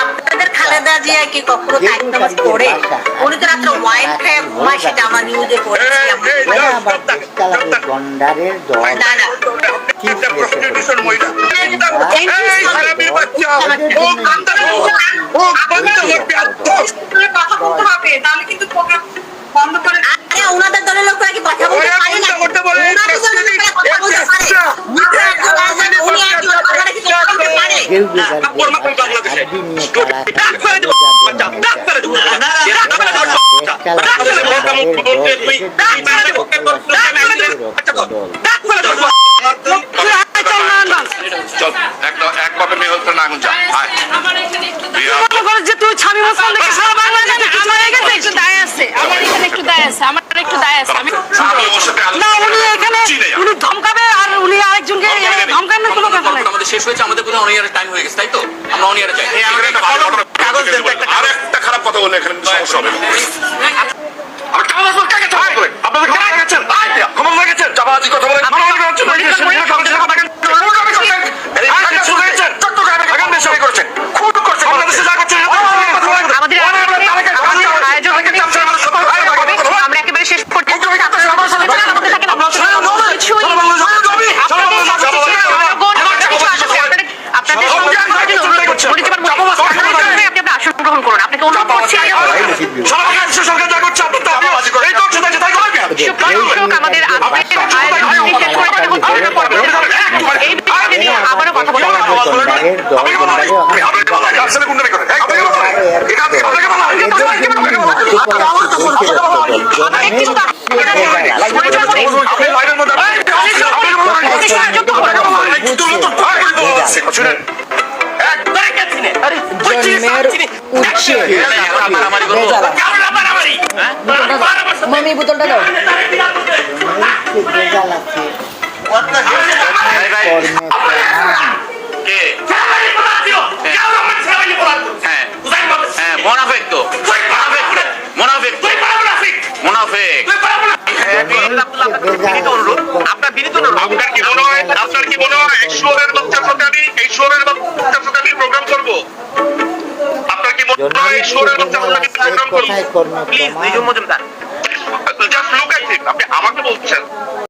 আপনাদের খালেদা জিয়া কি কখনো দায়িত্ব নামাজ পড়ে উনি তো রাত্রে ওয়াইন খেয়ে ঘুমায় সেটা আমার নিউজে পড়েছি। মানে গন্ডারের দল না না কি প্রস্টিটিউশন কেউ যার আরবি নিয়ে তারা এক মেয়ে না আগুন যা তুই ছামি মুসলমান দেখে সারা বাংলাদেশে আমার এখানে একটু দায় আছে আমার এখানে একটু দায় আছে আমার একটু দায় আছে আমি আমি ওর সাথে না উনি এখানে চিনে যাও। উনি ধমকাবে আর উনি আরেকজনকে ধমকানোর কোনো কথা নাই আমাদের শেষ হয়েছে আমাদের বোধহয় অনিয়ারের টাইম হয়ে গেছে তাই তো? আমরা চাই দেন তো একটা আর একটা খারাপ কথা বললে এখানে সমস্যা হবে করছি সরকার যা করছে আপনি এই তো হচ্ছে তাই করবেন সুপ্রিম আমাদের আজকের। এই বিষয়ে নিয়ে আবারও কথা বলব গন্ডারের উচ্ছে। মামি বোতলটা দাও। হ্যাঁ। হ্যাঁ মোনাফেক তো। মোনাফেক। তো মোনাফেক। আপনার বিনীত অনুরোধ আপনার কি মনে হয়? আপনার কি মনে হয়? এই কোথায় কর্মে প্লিজ প্রমাণ? নিজুম জাস্ট লুক এট ইট আপনি আমাকে বলছেন।